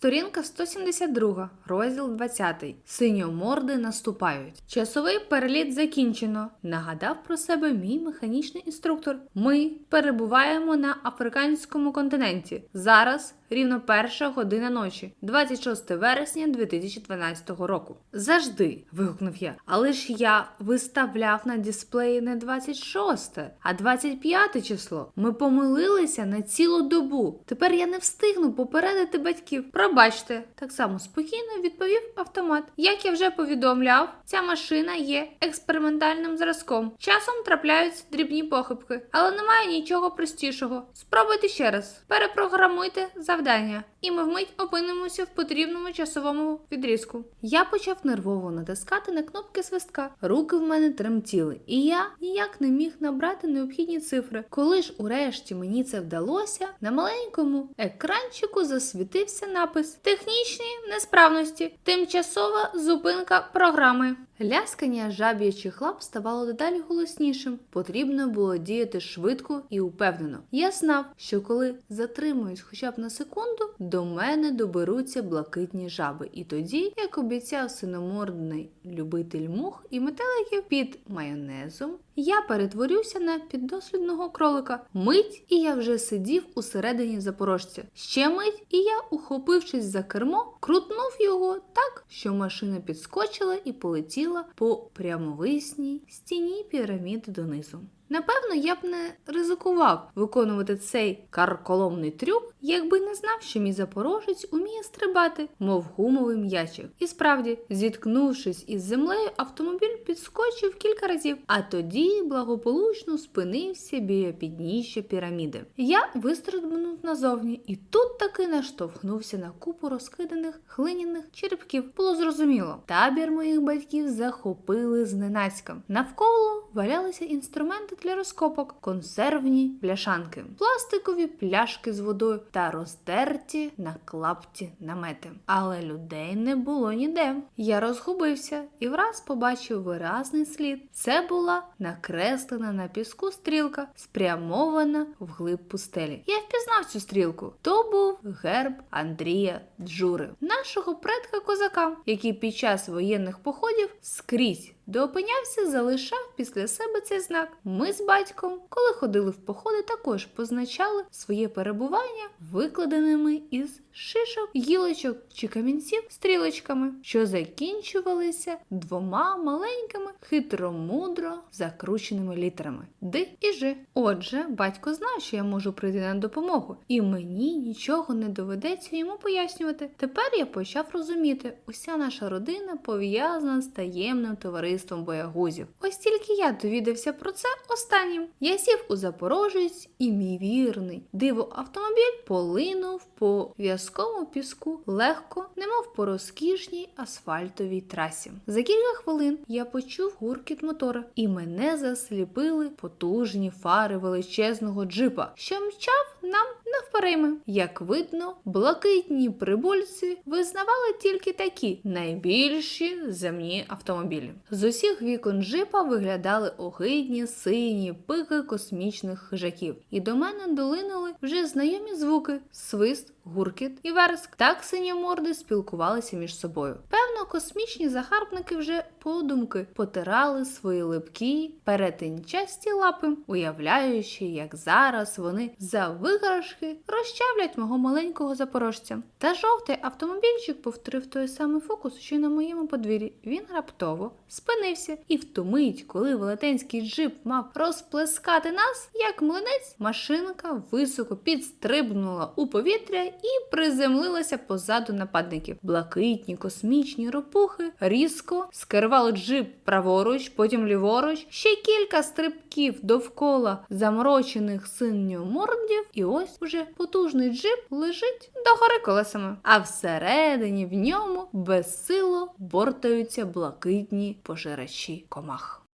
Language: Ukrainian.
Сторінка 172, розділ 20. Синьоморди наступають. Часовий переліт закінчено. Нагадав про себе мій механічний інструктор. Ми перебуваємо на африканському континенті. Зараз рівно перша година ночі, 26 вересня 2012 року. Завжди. вигукнув я. Але ж я виставляв на дисплеї не 26, а 25 число. Ми помилилися на цілу добу. Тепер я не встигну попередити батьків. Пробачте, так само спокійно відповів автомат. Як я вже повідомляв, ця машина є експериментальним зразком. Часом трапляються дрібні похибки, але немає нічого простішого. Спробуйте ще раз. Перепрограмуйте завдання, і ми вмить опинимося в потрібному часовому відрізку. Я почав нервово натискати на кнопки свистка. Руки в мене тремтіли, і я ніяк не міг набрати необхідні цифри. Коли ж урешті мені це вдалося, на маленькому екранчику засвітився напис Технічні несправності, тимчасова зупинка програми. Ляскання жаб'ячих лап ставало дедалі голоснішим. Потрібно було діяти швидко і упевнено. Я знав, що коли затримуюсь хоча б на секунду, до мене доберуться блакитні жаби. І тоді, як обіцяв синомордний любитель мух і метеликів під майонезом, я перетворюся на піддослідного кролика. Мить, і я вже сидів усередині запорожця. Ще мить, і я, ухопившись за кермо, крутнув його так, що машина підскочила і полетіла по прямовисній стіні піраміди донизу. Напевно, я б не ризикував виконувати цей карколомний трюк, якби не знав, що мій запорожець уміє стрибати, мов гумовий м'ячик. І справді, зіткнувшись із землею, автомобіль підскочив кілька разів, а тоді благополучно спинився біля підніжжя піраміди. Я вистрибнув назовні і тут таки наштовхнувся на купу розкиданих глиняних черепків. Було зрозуміло, табір моїх батьків захопили зненацька. Навколо валялися інструменти для розкопок, консервні пляшанки, пластикові пляшки з водою та розтерті на клапті намети. Але людей не було ніде. Я розгубився і враз побачив виразний слід. Це була накреслена на піску стрілка, спрямована вглиб пустелі. Я впізнав цю стрілку. То був герб Андрія Джури, нашого предка козака, який під час воєнних походів скрізь де опинявся, залишав після себе цей знак. Ми з батьком, коли ходили в походи, також позначали своє перебування викладеними із шишок, гілочок чи камінців стрілочками, що закінчувалися двома маленькими хитромудро закрученими літерами Д і Ж. Отже, батько знав, що я можу прийти на допомогу, і мені нічого не доведеться йому пояснювати. Тепер я почав розуміти, уся наша родина пов'язана з таємним товариством боягузів. Ось тільки я довідався про це останнім. Я сів у Запорожець, і мій вірний диво автомобіль полинув по в'язкому піску легко, немов по розкішній асфальтовій трасі. За кілька хвилин я почув гуркіт мотора, і мене засліпили потужні фари величезного джипа, що мчав нам навперейми. Як видно, блакитні прибульці визнавали тільки такі найбільші земні автомобілі. З усіх вікон джипа виглядали огидні сині пики космічних хижаків, і до мене долинули вже знайомі звуки: свист, гуркіт і вереск. Так сині морди спілкувалися між собою. Космічні загарбники вже подумки потирали свої липкі перетинчасті лапи, уявляючи, як зараз вони за виграшки розчавлять мого маленького запорожця. Та жовтий автомобільчик повторив той самий фокус, що й на моєму подвір'ї. Він раптово спинився, і в ту мить, коли велетенський джип мав розплескати нас, як млинець, машинка високо підстрибнула у повітря і приземлилася позаду нападників. Блакитні космічні ропухи різко скерували джип праворуч, потім ліворуч, ще кілька стрибків довкола заморочених синьомордів, і ось уже потужний джип лежить догори колесами. А всередині в ньому безсило бортаються блакитні пожирачі комах.